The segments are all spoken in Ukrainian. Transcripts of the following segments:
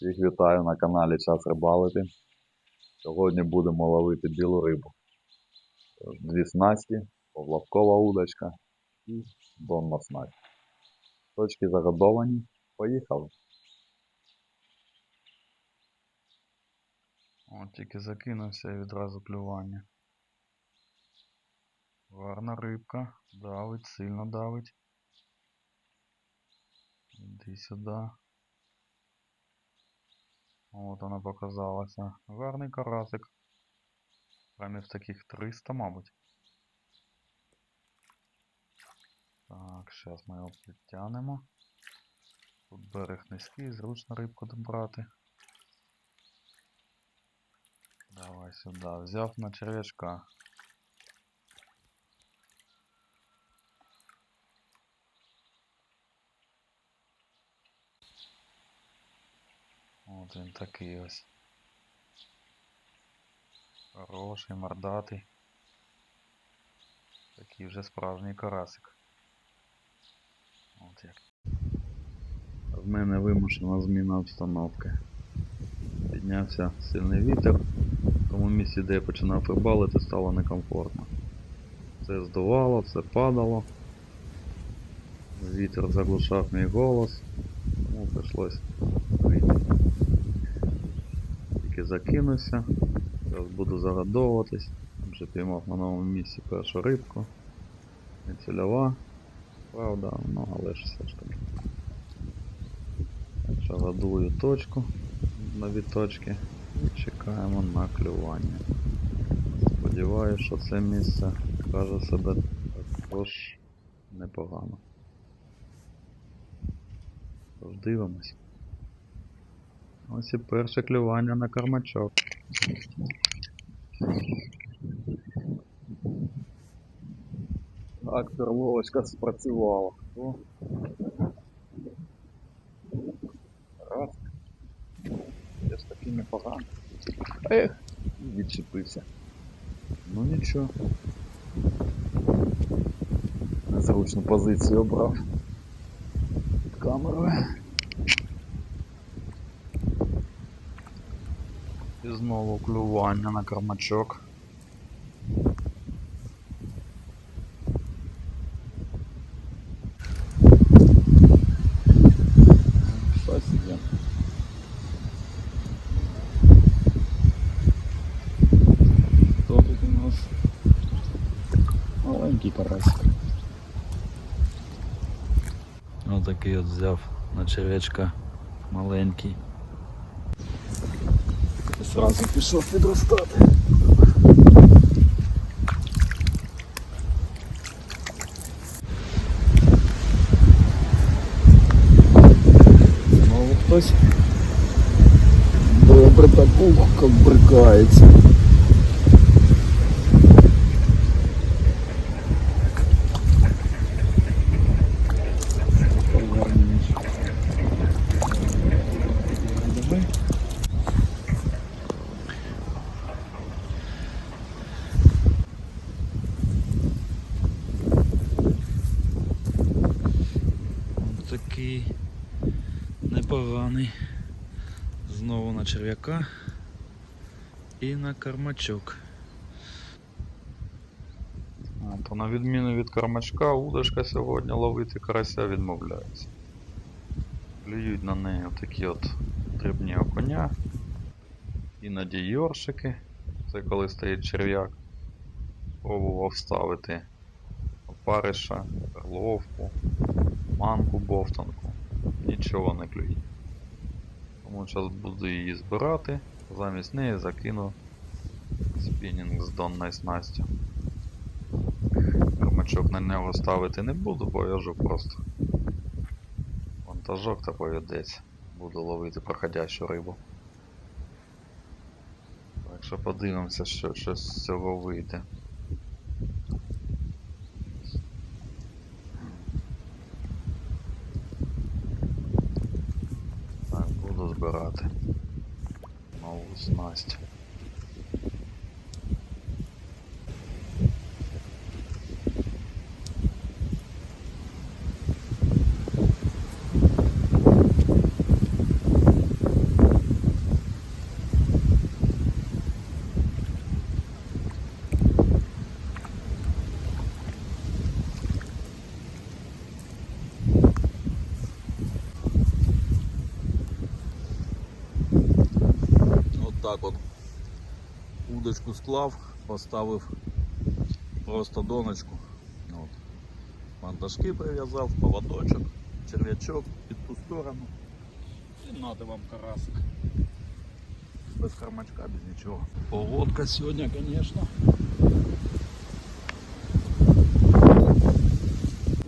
Всіх вітаю на каналі Час Рибалити. Сьогодні будемо ловити білу рибу. Дві снасті, поплавкова удочка і донна снасть. Точки загодовані. Поїхали. От тільки закинувся і відразу клювання. Гарна рибка. Давить, сильно давить. Іди сюди. От вона показалася. Гарний карасик. Грамів таких 300, мабуть. Так, зараз ми його підтягнемо. Тут берег низький, зручно рибку добрати. Давай сюда. Взяв на червячка. От він такий ось. Хороший, мордатий. Такий вже справжній карасик. От як. В мене вимушена зміна обстановки. Піднявся сильний вітер. Тому місці, де я починав рибалити, стало некомфортно. Все здувало, все падало. Вітер заглушав мій голос, тому прийшлось вийти. Тільки закинувся, зараз буду загадовуватись. Вже піймав на новому місці першу рибку. Не цільова, правда, ну але ж все ж таки. Так що годую точку, нові точки і чекаємо на клювання. Сподіваюся, що це місце каже себе також непогано. Дивимось. Ось і перше клювання на кармачок. Так, перловочка спрацювала. О. Раз. Я ж таки непогано. Ех, відчепився. Ну нічого. Незручну позицію обрав. Під камерою. І знову клювання на кармачок. Маленький карасик. Отакий от взяв на червячка маленький. І Зразу пішов підростати. Знову хтось добре так ловко брикається. Давай. Такий непоганий. Знову на черв'яка і на кармачок. То на відміну від кармачка, удочка сьогодні ловити карася відмовляється. Клюють на неї такі от дрібні окуня, іноді йоршики. Це коли стоїть черв'як. Пробував вставити опариша, перловку, манку бовтанку. Нічого не клює. Тому зараз буду її збирати, замість неї закину спінінг з донною снастю. Кермачок на нього ставити не буду, пов'яжу просто вантажок та повідець. Буду ловити проходящу рибу. Так що подивимося, що щось з цього вийде. Отак от удочку склав, поставив просто доночку. От. Вантажки прив'язав, поводочок, черв'ячок під ту сторону. І нати вам карасик. Без кормачка, без нічого. Погодка сьогодні, звісно.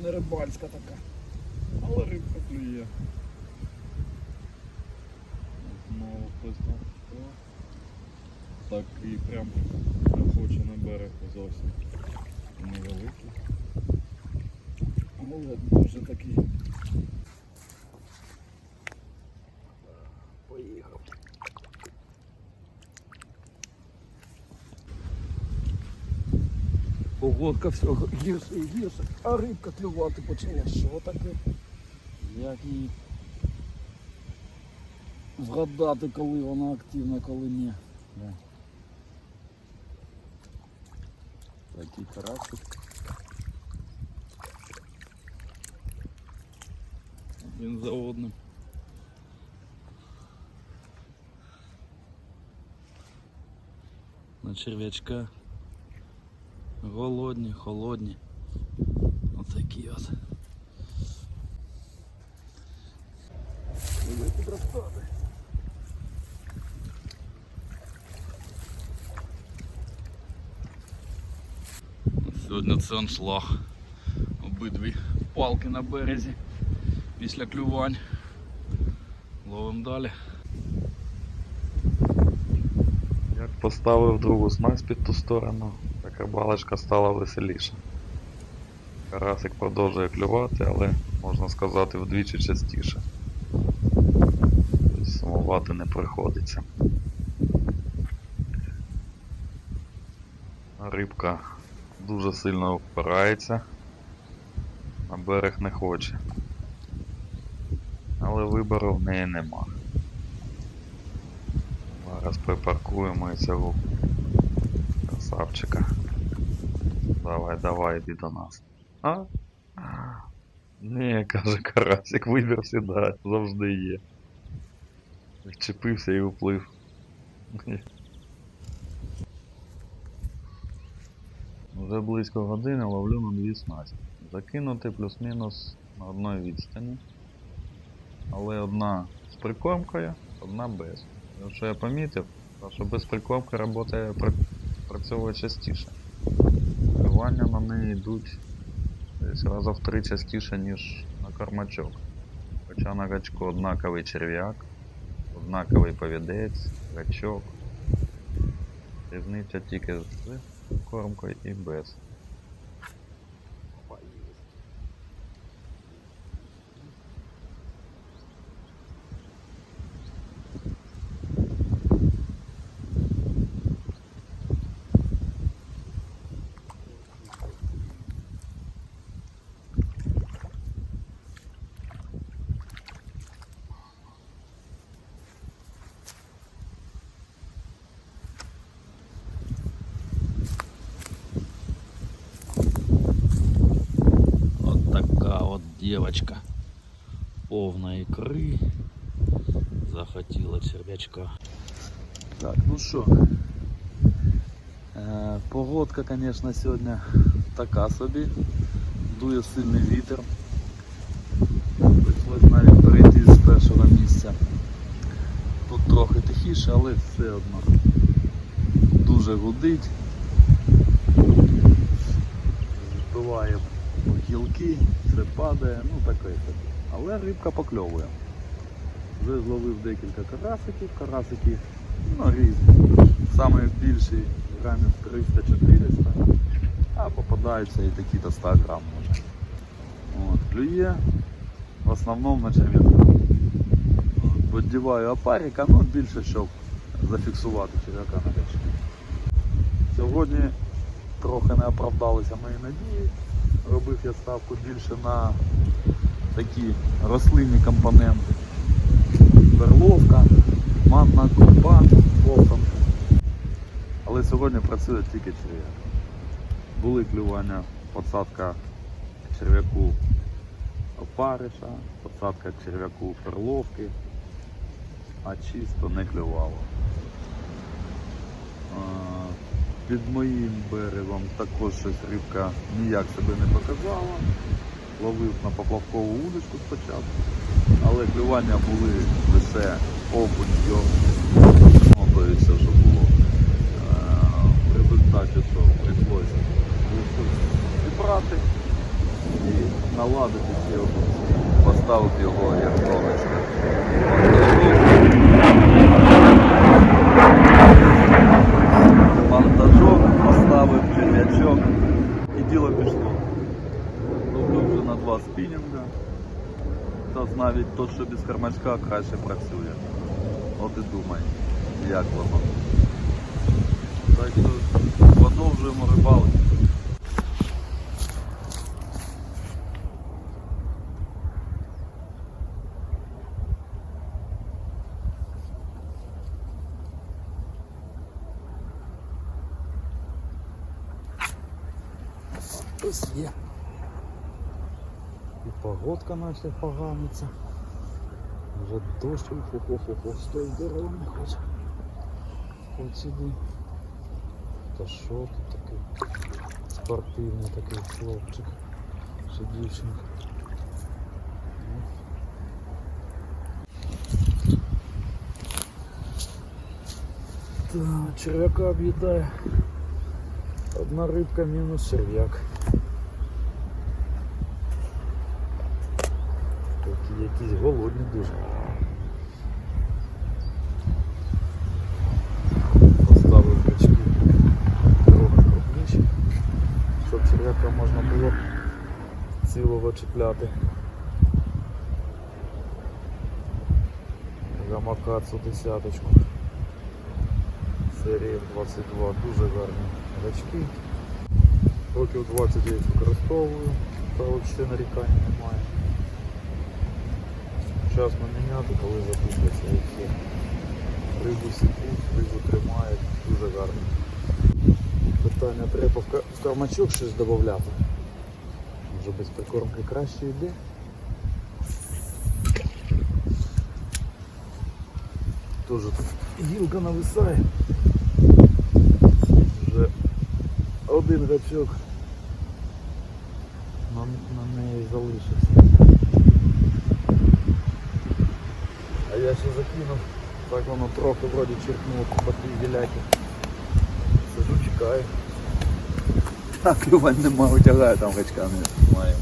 Не рибальська така. Але рибка клює. Знову хтось там. Так і прям хоче на берег зовсім. Невеликий. Але дуже такий. Поїхав. Погодка все гірше і гірше, а рибка клювати почала. Що таке? Як її вгадати, коли вона активна, коли ні. Такий карасик. Один за одним. На черв'ячка. Голодні, холодні. Отакі от. Великі дростати. Сьогодні це аншлаг. Обидві палки на березі після клювань. Ловимо далі. Як поставив другу снасть під ту сторону, так рибалочка стала веселіша. Карасик продовжує клювати, але можна сказати вдвічі частіше. Тобто Сумувати не приходиться. Рибка дуже сильно впирається, на берег не хоче. Але вибору в неї нема. Зараз припаркуємо цього красавчика. Давай, давай, іди до нас. А? Ні, каже Карасик, вибір сідає, завжди є. Вчепився і уплив. Вже близько години ловлю на дві снасті. Закинути плюс-мінус на одній відстані. Але одна з прикормкою, одна без. Що я помітив, що без прикормки робота працює частіше. Клювання на неї йдуть десь раза в три частіше, ніж на кормачок. Хоча на гачку однаковий черв'як, однаковий повідець, гачок. Різниця тільки з кормкою і без. От така от девочка. Повна ікри. Захотіла черв'ячка. Так, ну що. Е, погодка, звісно, сьогодні така собі. Дує сильний вітер. Прийшлось навіть перейти з першого місця. Тут трохи тихіше, але все одно. Дуже гудить. Збиває гілки, все падає, ну таке собі. Але рибка покльовує. Вже зловив декілька карасиків, карасики ну, різні. Саме більші грамів 300-400, а попадаються і такі до 100 грам може. От, клює в основному на черв'яка. Поддіваю опарика, ну більше щоб зафіксувати черв'яка на речі. Сьогодні трохи не оправдалися мої надії. Робив я ставку більше на такі рослинні компоненти. Берловка, манна крупа, боком. Але сьогодні працює тільки черв'як. Були клювання, посадка черв'яку опариша, посадка черв'яку перловки, а чисто не клювало. Під моїм берегом також щось рибка ніяк себе не показала. Ловив на поплавкову удочку спочатку, але клювання були лише окунь, йо. Ну, все, що було. Е, В результаті що прийшлося зібрати і наладити ще одну. Поставив його як сонечко. Монтажок, поставив черв'ячок і діло пішло. Тобто вже на два спінінга. Та навіть то, що без кармачка краще працює. От і думай, як воно. Так що продовжуємо рибалити. Ось є. І погодка наче поганиться. Вже дощ хо-хо-хо, стой здорово не хоче. Хоч сюди. Та що тут такий спортивний такий хлопчик. Чи дівчинка. Ну. Так, черв'яка об'їдає. Одна рибка мінус черв'як. Такі якісь голодні дуже. Поставив бички трохи крупніші, щоб черв'яка можна було цілого чіпляти. Гамакацу десяточку. Серії 22 дуже гарні гачки. Років 20 я їх використовую, та взагалі нарікань немає. Вчасно міняти, коли запуститься і все. Рибу сипуть, рибу тримають, дуже гарно. Питання треба в кармачок щось додати. Може без прикормки краще йде. Тоже тут гілка нависає. Вже один гачок на, на неї залишився. Я ще закинув, так воно трохи вроді черкнуло по тій гіляки. Сижу, чекаю. Так, клювань нема, витягає там гачками, немає.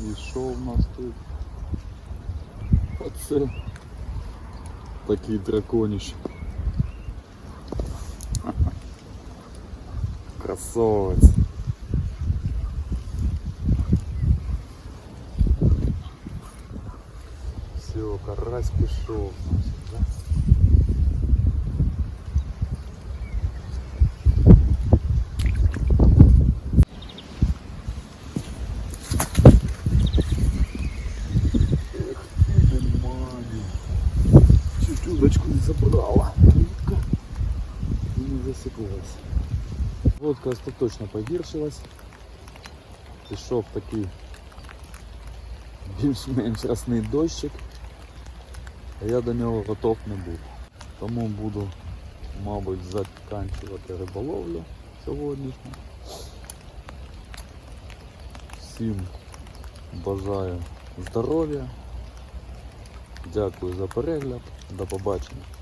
І що в нас тут? Оце такий драконіш. Красавець. Все, карась пішов, значить, да? Водка остаточно погіршилась. Пішов такий більш-менш рясний дощик. А я до нього готов не був. Тому буду, мабуть, заканчувати риболовлю сьогоднішню. Всім бажаю здоров'я. Дякую за перегляд. До побачення.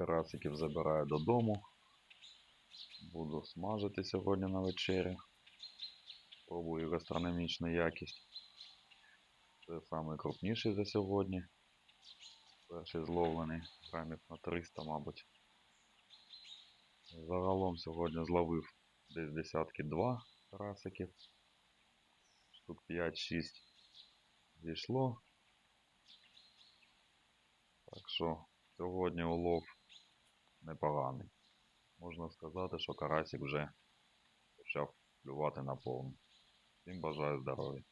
Карасиків забираю додому. Буду смажити сьогодні на вечерю. Пробую гастрономічну якість. Це найкрупніший за сьогодні. Перший зловлений грамів на 300, мабуть. Загалом сьогодні зловив десь десятки два карасиків. Штук 5-6 зійшло. Так що сьогодні улов непоганий. можна сказати, що карасик вже почав клювати на повну. Всім бажаю здоров'я.